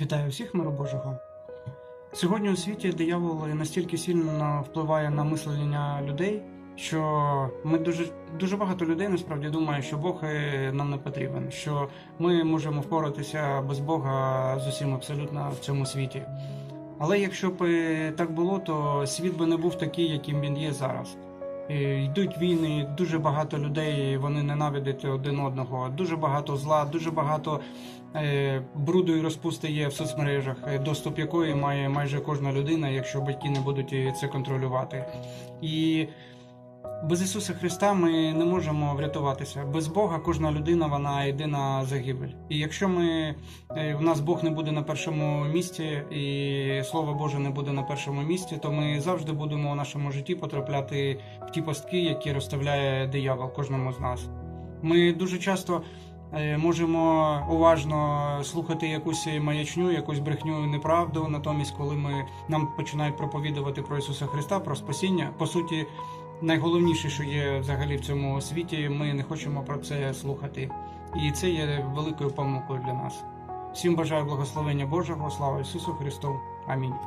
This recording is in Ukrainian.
Вітаю всіх миру Божого. Сьогодні у світі диявол настільки сильно впливає на мислення людей, що ми дуже дуже багато людей насправді думає, що Бог е, нам не потрібен, що ми можемо впоратися без Бога з усім абсолютно в цьому світі. Але якщо б е, так було, то світ би не був такий, яким він є зараз. Е, Йдуть війни, дуже багато людей вони ненавидять один одного, дуже багато зла, дуже багато е, бруду і розпусти є в соцмережах, е, доступ якої має майже кожна людина, якщо батьки не будуть це контролювати. І без Ісуса Христа ми не можемо врятуватися. Без Бога кожна людина вона йде на загибель. І якщо ми е, в нас Бог не буде на першому місці, і Слово Боже не буде на першому місці, то ми завжди будемо у нашому житті потрапляти в ті пастки, які розставляє диявол кожному з нас. Ми дуже часто е, можемо уважно слухати якусь маячню, якусь брехню, неправду. Натомість, коли ми нам починають проповідувати про Ісуса Христа, про спасіння, по суті, найголовніше, що є взагалі в цьому світі, ми не хочемо про це слухати. І це є великою помилкою для нас. Всім бажаю благословення Божого, слава Ісусу Христу. Амінь.